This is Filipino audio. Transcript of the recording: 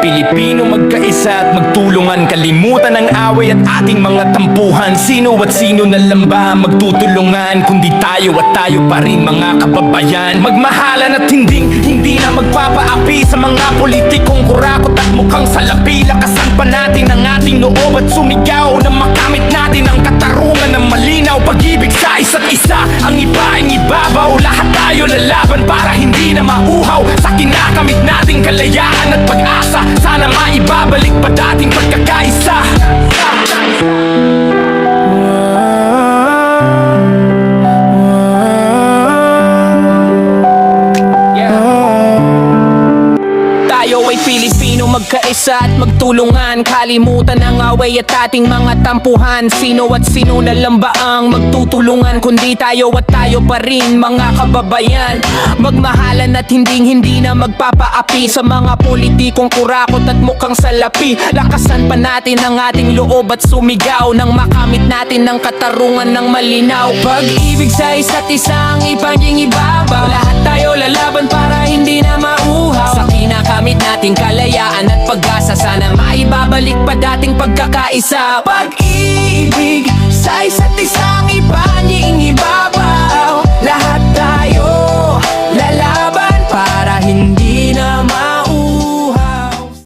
Pilipino magkaisa at magtulungan. Kalimutan ang away at ating mga tampuhan. Sino at sino na lamba magtutulungan? Kundi tayo at tayo pa rin mga kababayan. Magmahalan at hinding hindi na magpapaapi Sa mga politikong kurakot at mukhang salapi Lakasan pa natin ang ating loob at sumigaw. Ibabaw Lahat tayo lalaban para hindi na mauhaw. Sa kinakamit nating kalayaan at pag-asa Sana maibabalik pa dating pagkakaisa Tayo ay Pilipino magkaisa at magtulungan. Kalimutan ang away at ating mga tampuhan. Sino at sino na lang ba ang magtutulungan? Kundi tayo at tayo pa rin mga kababayan. Magmahalan at hindi hindi na magpapaapi Sa mga politikong kurakot at mukhang salapi. Lakasan pa natin ang ating loob at sumigaw Nang makamit natin ang katarungan ng malinaw. Pag-ibig sa isa't isang ipanging ibabaw. Lahat tayo lalaban para ating kalayaan at pag-asa Sana maibabalik pa dating pagkakaisa. Pag-ibig sa isa't isa.